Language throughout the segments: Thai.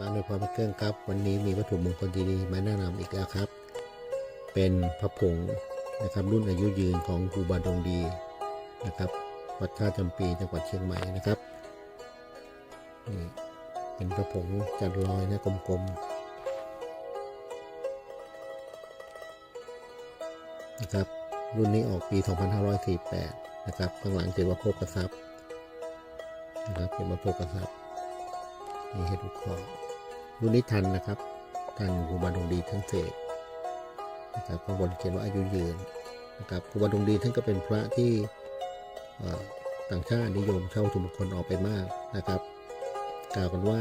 ร้านโดยพรพระเครื่องครับ วันนี้มีวัตถุมงคลดีๆมาแนะนำอีกแล้วครับ เป็นพระผงนะครับรุ่นอายุยืนของครูบาดงดีนะครับวัดท่าจำปีจังหวัดเชียงใหม่นะครับนี่เป็นพระผงจัดลอยนะกลมๆนะครับรุ่นนี้ออกปี 2548 นะครับข้างหลังเขียนว่าโภกรัพย์นะครับเขียนว่าโภกรัพย์นี่ให้ดูข้อ รุ่นนี้ทันนะครับทันครูบาดงดีทั้งเศษนะครับข้างบนเขียนว่าอายุยืนนะครับครูบาดงดีท่านก็เป็นพระที่ต่างชาตินิยมเช่าถุมงคลออกไปมากนะครับกล่าวกันว่า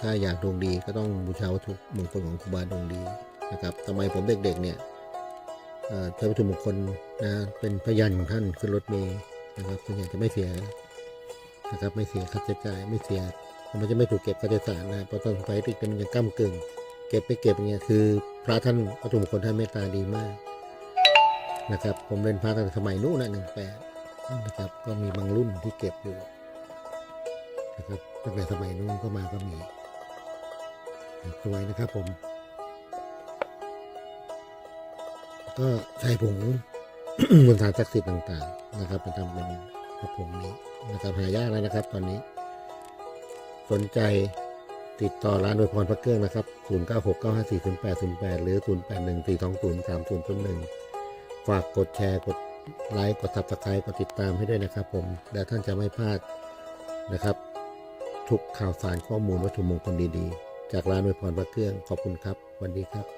ถ้าอยากดวงดีก็ต้องบูชาวัตถุมงคลของครูบาดงดีนะครับสมัยผมเด็กๆเนี่ยเอ่อใช้วัตถุมงคลนะเป็นพยันของท่านขึ้นรถเมล์นะครับส่วนใหญ่จะไม่เสียนะครับไม่เสียค่าใช้จ่ายไม่เสีย มันจะไม่ถูกเก็บค่าใช้จ่ายนะเพราะตอนสมัยที่เป็นยังก้ากึ่ง เก็บไปเก็บอย่างเงี้ยคือ พระท่านวัตถุมคลท่านเมตตาดีมากนะครับ ผมเรียนพระตั้งแต่สมัยนู้นนะหนึ่งแปดนะครับ ก็มีบางรุ่นที่เก็บอยู่นะครับตั้งแต่สมัยนู้นก็มาก็มีสวยนะครับผม ก็ใช้ผงมนต์ฐานศักดิ์สิทธิ์ต่าง ๆ นะครับมาทำเป็นพระผงนี้นะครับหายากแล้วนะครับ ตอนนี้ สนใจติดต่อร้านโดยพรพระเครื่องนะครับ 0969540808 หรือ 0814203001 ฝากกดแชร์ กดไลค์ กดซับสไครต์กดติดตามให้ด้วยนะครับผม และท่านจะไม่พลาดนะครับ ทุกข่าวสารข้อมูลวัตถุมงคลดีๆ จากร้านโดยพรพระเครื่อง ขอบคุณครับ วันดีครับ